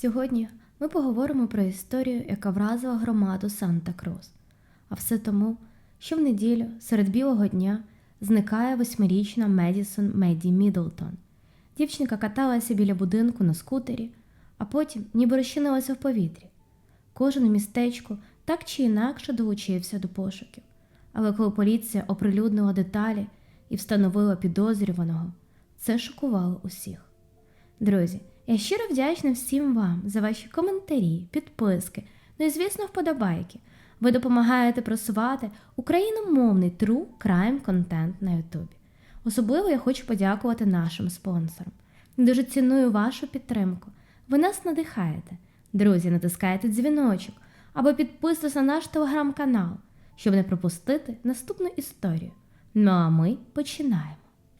Сьогодні ми поговоримо про історію, яка вразила громаду Санта-Крус. А все тому, що в неділю серед білого дня зникає восьмирічна Медісон Меді Мідлтон. Дівчинка каталася біля будинку на скутері, а потім ніби розчинилася в повітрі. Кожен у містечку так чи інакше долучився до пошуків. Але коли поліція оприлюднила деталі і встановила підозрюваного, це шокувало усіх. Друзі, я щиро вдячна всім вам за ваші коментарі, підписки, ну і, звісно, вподобайки. Ви допомагаєте просувати україномовний true crime контент на Ютубі. Особливо я хочу подякувати нашим спонсорам. Дуже ціную вашу підтримку. Ви нас надихаєте. Друзі, натискайте дзвіночок або підписуйтесь на наш телеграм-канал, щоб не пропустити наступну історію. Ну а ми починаємо.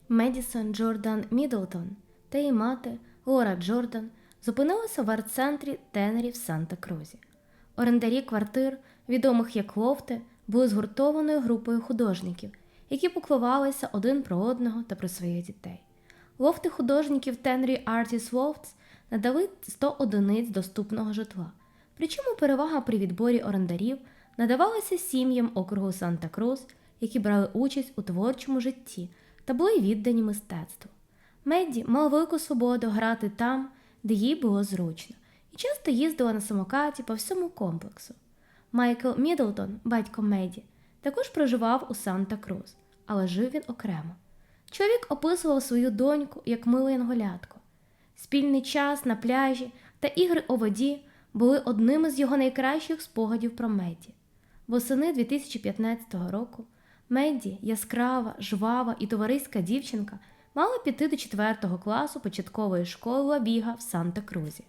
Медісон Джордан Мідлтон та її мати Лора Джордан зупинилися в арт-центрі Тенері в Санта-Крузі. Орендарі квартир, відомих як лофти, були згуртованою групою художників, які поклувалися один про одного та про своїх дітей. Лофти художників Tenry Artist Lofts надали 100 одиниць доступного житла. Причому перевага при відборі орендарів надавалася сім'ям округу Санта-Крус, які брали участь у творчому житті та були віддані мистецтву. Медді мала велику свободу грати там, де їй було зручно, і часто їздила на самокаті по всьому комплексу. Майкл Мідлтон, батько Медді, також проживав у Санта-Крус, але жив він окремо. Чоловік описував свою доньку як миле янголятко. Спільний час на пляжі та ігри у воді були одними з його найкращих спогадів про Медді. Восени 2015 року Медді, яскрава, жвава і товариська дівчинка, мала піти до 4 класу початкової школи Лабіга в Санта-Крузі.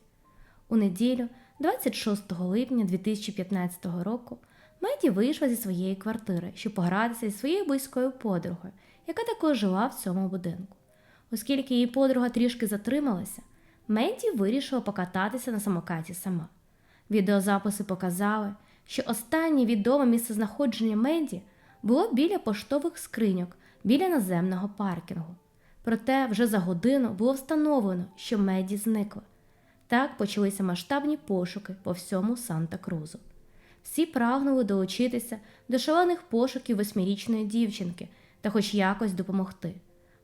У неділю, 26 липня 2015 року, Меді вийшла зі своєї квартири, щоб погратися зі своєю близькою подругою, яка також жила в цьому будинку. Оскільки її подруга трішки затрималася, Меді вирішила покататися на самокаті сама. Відеозаписи показали, що останнє відоме місцезнаходження Меді було біля поштових скриньок біля наземного паркінгу. Проте вже за годину було встановлено, що Меді зникла. Так почалися масштабні пошуки по всьому Санта-Крузу. Всі прагнули долучитися до шалених пошуків восьмирічної дівчинки та хоч якось допомогти.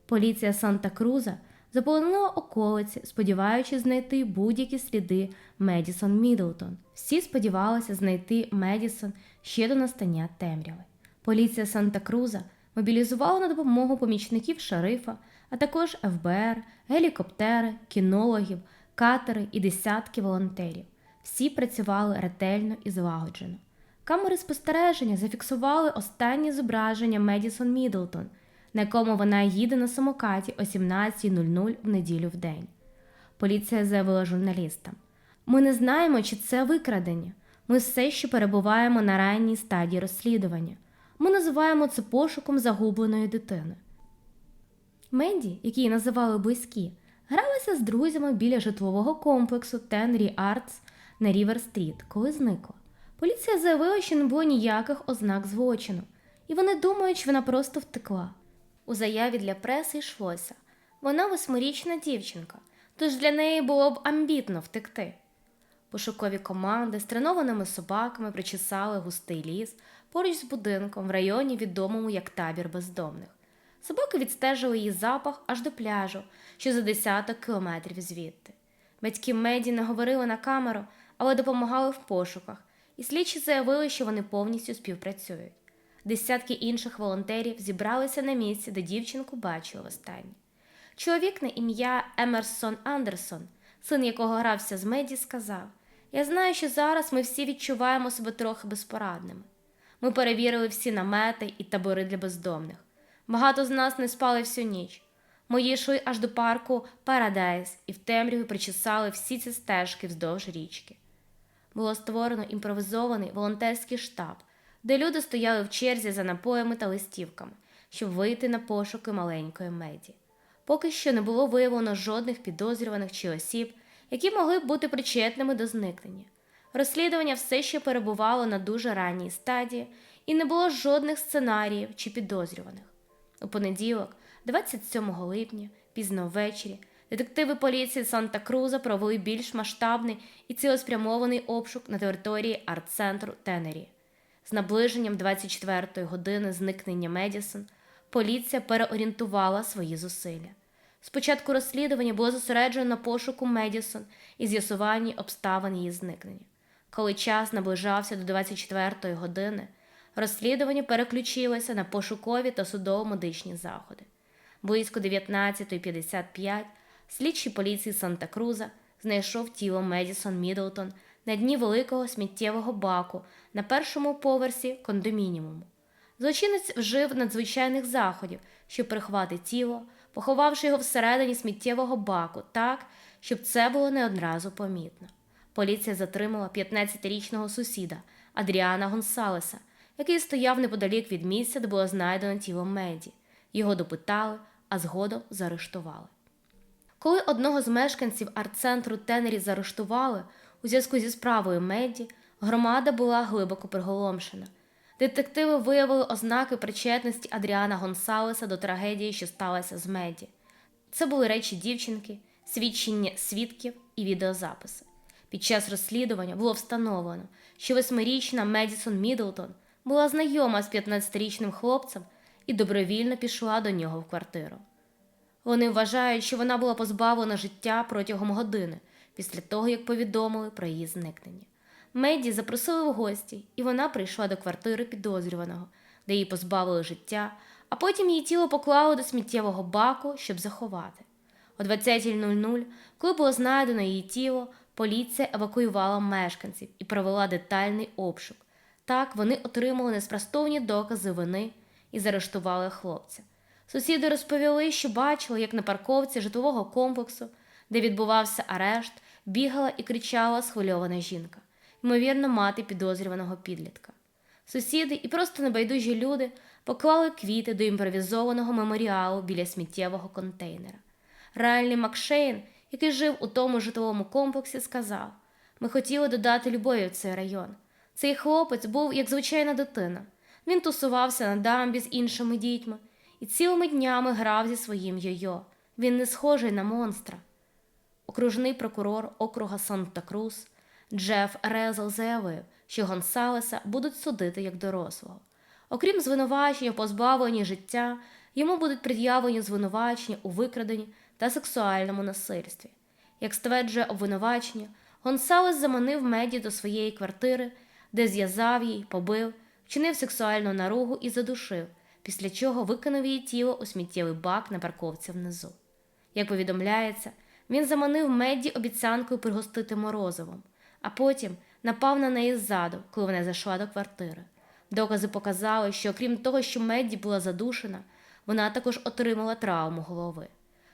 Поліція Санта-Круза заполонила околиці, сподіваючись знайти будь-які сліди Медісон Мідлтон. Всі сподівалися знайти Медісон ще до настання темряви. Поліція Санта-Круза мобілізувала на допомогу помічників шерифа, а також ФБР, гелікоптери, кінологів, катери і десятки волонтерів. Всі працювали ретельно і злагоджено. Камери спостереження зафіксували останнє зображення Медісон Мідлтон, на якому вона їде на самокаті о 17.00 в неділю в день. Поліція заявила журналістам: ми не знаємо, чи це викрадення. Ми все ще перебуваємо на ранній стадії розслідування. Ми називаємо це пошуком загубленої дитини. Менді, які її називали близькі, гралася з друзями біля житлового комплексу Тенрі Артс на Рівер Стріт, коли зникла. Поліція заявила, що не було ніяких ознак злочину, і вони думають, що вона просто втекла. У заяві для преси йшлося вона восьмирічна дівчинка, тож для неї було б амбітно втекти. Пошукові команди з тренованими собаками причесали густий ліс поруч з будинком в районі, відомому як табір бездомних. Собаки відстежили її запах аж до пляжу, що за десяток кілометрів звідти. Батьки Меді не говорили на камеру, але допомагали в пошуках, і слідчі заявили, що вони повністю співпрацюють. Десятки інших волонтерів зібралися на місці, де дівчинку бачили востаннє. Чоловік на ім'я Емерсон Андерсон, син якого грався з Меді, сказав: Я знаю, що зараз ми всі відчуваємо себе трохи безпорадними. Ми перевірили всі намети і табори для бездомних. Багато з нас не спали всю ніч. Ми йшли аж до парку Парадайз і в темряві причесали всі ці стежки вздовж річки. Було створено імпровізований волонтерський штаб, де люди стояли в черзі за напоями та листівками, щоб вийти на пошуки маленької меді. Поки що не було виявлено жодних підозрюваних чи осіб, які могли б бути причетними до зникнення. Розслідування все ще перебувало на дуже ранній стадії, і не було жодних сценаріїв чи підозрюваних. У понеділок, 27 липня, пізно ввечері, Детективи поліції Санта-Круза провели більш масштабний і цілеспрямований обшук на території арт-центру Тенері. З наближенням 24-ї години зникнення Медісон поліція переорієнтувала свої зусилля. Спочатку розслідування було зосереджено на пошуку Медісон і з'ясуванні обставин її зникнення. Коли час наближався до 24-ї години, розслідування переключилося на пошукові та судово-медичні заходи. Близько 19.55 слідчий поліції Санта-Круза знайшов тіло Медісон Мідлтон на дні великого сміттєвого баку на першому поверсі кондомініуму. Злочинець вжив надзвичайних заходів, щоб приховати тіло, поховавши його всередині сміттєвого баку так, щоб це було не одразу помітно. Поліція затримала 15-річного сусіда Адріана Гонсалеса, який стояв неподалік від місця, де було знайдено тіло Меді. Його допитали, а згодом заарештували. Коли одного з мешканців арт-центру Тенері заарештували у зв'язку зі справою Меді, громада була глибоко приголомшена. Детективи виявили ознаки причетності Адріана Гонсалеса до трагедії, що сталася з Меді. Це були речі дівчинки, свідчення свідків і відеозаписи. Під час розслідування було встановлено, що восьмирічна Медісон Мідлтон була знайома з 15-річним хлопцем і добровільно пішла до нього в квартиру. Вони вважають, що вона була позбавлена життя протягом години після того, як повідомили про її зникнення. Меді запросили в гості, і вона прийшла до квартири підозрюваного, де її позбавили життя, а потім її тіло поклали до сміттєвого баку, щоб заховати. О 20.00, коли було знайдено її тіло, поліція евакуювала мешканців і провела детальний обшук. Так вони отримали неспростовні докази вини і заарештували хлопця. Сусіди розповіли, що бачили, як на парковці житлового комплексу, де відбувався арешт, бігала і кричала схвильована жінка, ймовірно, мати підозрюваного підлітка. Сусіди і просто небайдужі люди поклали квіти до імпровізованого меморіалу біля сміттєвого контейнера. Реальний Макшейн, який жив у тому житловому комплексі, сказав: Ми хотіли додати любові в цей район. Цей хлопець був як звичайна дитина. Він тусувався на дамбі з іншими дітьми і цілими днями грав зі своїм йо-йо. Він не схожий на монстра. Окружний прокурор округа Санта-Крус Джеф Резел заявив, що Гонсалеса будуть судити як дорослого. Окрім звинувачення в позбавленні життя, йому будуть пред'явлені звинувачення у викраденні та сексуальному насильстві. Як стверджує обвинувачення, Гонсалес заманив меді до своєї квартири, де зв'язав її, побив, вчинив сексуальну наругу і задушив, після чого викинув її тіло у сміттєвий бак на парковці внизу. Як повідомляється, він заманив Медді обіцянкою пригостити морозивом, а потім напав на неї ззаду, коли вона зайшла до квартири. Докази показали, що окрім того, що Медді була задушена, вона також отримала травму голови.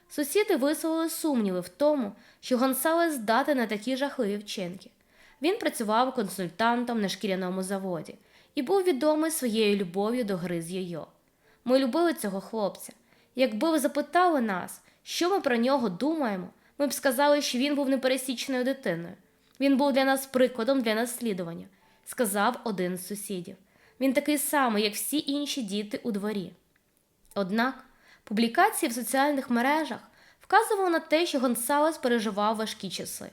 Сусіди висловили сумніви в тому, що Гонсалес здатен на такі жахливі вчинки. Він працював консультантом на шкіряному заводі і був відомий своєю любов'ю до гри з йо-йо. Ми любили цього хлопця. Якби ви запитали нас, що ми про нього думаємо, ми б сказали, що він був непересічною дитиною. Він був для нас прикладом для наслідування, сказав один з сусідів. Він такий самий, як всі інші діти у дворі. Однак публікації в соціальних мережах вказували на те, що Гонсалес переживав важкі часи.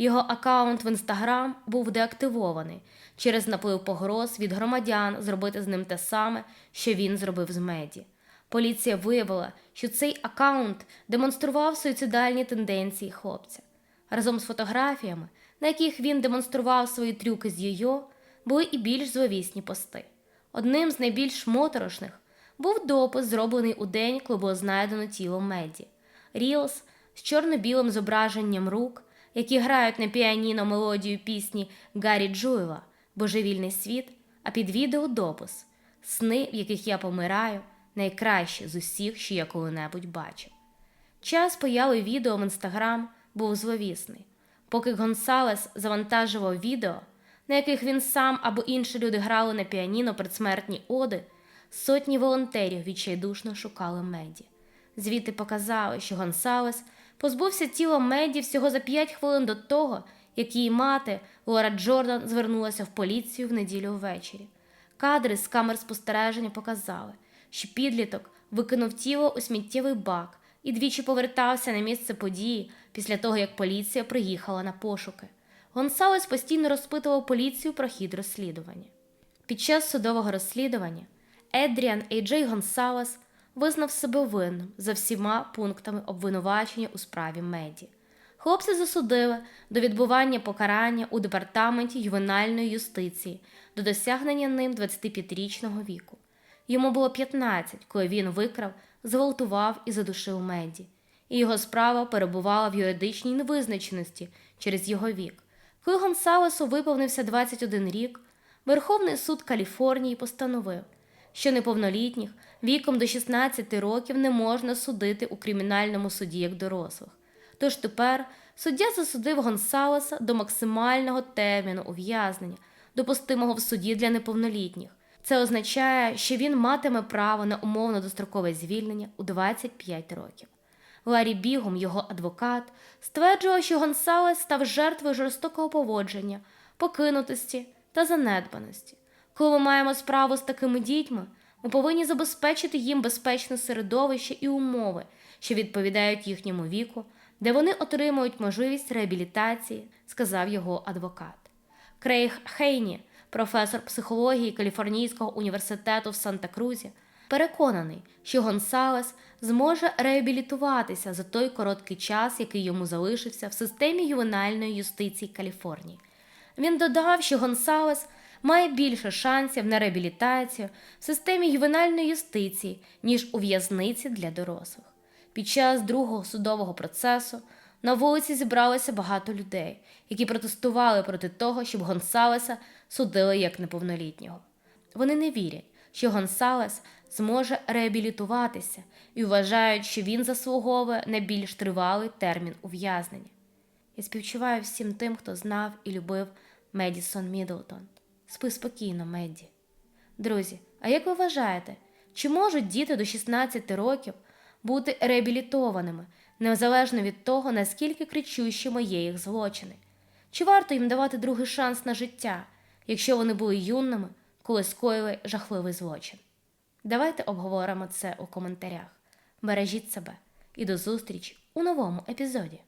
Його аккаунт в інстаграм був деактивований через наплив погроз від громадян зробити з ним те саме, що він зробив з меді. Поліція виявила, що цей аккаунт демонстрував суїцидальні тенденції хлопця. Разом з фотографіями, на яких він демонстрував свої трюки з йо-йо, були і більш зловісні пости. Одним з найбільш моторошних був допис, зроблений у день, коли було знайдено тіло Меді. Рілс з чорно-білим зображенням рук, які грають на піаніно мелодію пісні Гаррі Джуєва Божевільний світ, а під відео допис Сни, в яких я помираю, найкраще з усіх, що я коли-небудь бачив. Час появи відео в інстаграм був зловісний. Поки Гонсалес завантажував відео, на яких він сам або інші люди грали на піаніно предсмертні оди, сотні волонтерів відчайдушно шукали меді. Звіти показали, що Гонсалес позбувся тіла Меді всього за 5 хвилин до того, як її мати Лора Джордан звернулася в поліцію в неділю ввечері. Кадри з камер спостереження показали, що підліток викинув тіло у сміттєвий бак і двічі повертався на місце події після того, як поліція приїхала на пошуки. Гонсалес постійно розпитував поліцію про хід розслідування. Під час судового розслідування Едріан Ейджей Гонсалес визнав себе винним за всіма пунктами обвинувачення у справі Меді. Хлопця засудили до відбування покарання у департаменті ювенальної юстиції до досягнення ним 25-річного віку. Йому було 15, коли він викрав, зґвалтував і задушив Меді, і його справа перебувала в юридичній невизначеності через його вік. Коли Гонсалесу виповнився 21 рік, Верховний суд Каліфорнії постановив, що неповнолітніх віком до 16 років не можна судити у кримінальному суді як дорослих. Тож тепер суддя засудив Гонсалеса до максимального терміну ув'язнення, допустимого в суді для неповнолітніх. Це означає, що він матиме право на умовно дострокове звільнення у 25 років. Ларі Бігум, його адвокат, стверджував, що Гонсалес став жертвою жорстокого поводження, покинутості та занедбаності. Коли ми маємо справу з такими дітьми, ми повинні забезпечити їм безпечне середовище і умови, що відповідають їхньому віку, де вони отримують можливість реабілітації, сказав його адвокат. Крейг Хейні, професор психології Каліфорнійського університету в Санта-Крузі, переконаний, що Гонсалес зможе реабілітуватися за той короткий час, який йому залишився в системі ювенальної юстиції Каліфорнії. Він додав, що Гонсалес має більше шансів на реабілітацію в системі ювенальної юстиції, ніж у в'язниці для дорослих. Під час другого судового процесу на вулиці зібралося багато людей, які протестували проти того, щоб Гонсалеса судили як неповнолітнього. Вони не вірять, що Гонсалес зможе реабілітуватися і вважають, що він заслуговує на більш тривалий термін ув'язнення. Я співчуваю всім тим, хто знав і любив Медісон Мідлтон. Спи спокійно, Медді. Друзі, а як ви вважаєте, чи можуть діти до 16 років бути реабілітованими, незалежно від того, наскільки кричущими є їх злочини? Чи варто їм давати другий шанс на життя, якщо вони були юними, коли скоїли жахливий злочин? Давайте обговоримо це у коментарях. Бережіть себе і до зустрічі у новому епізоді.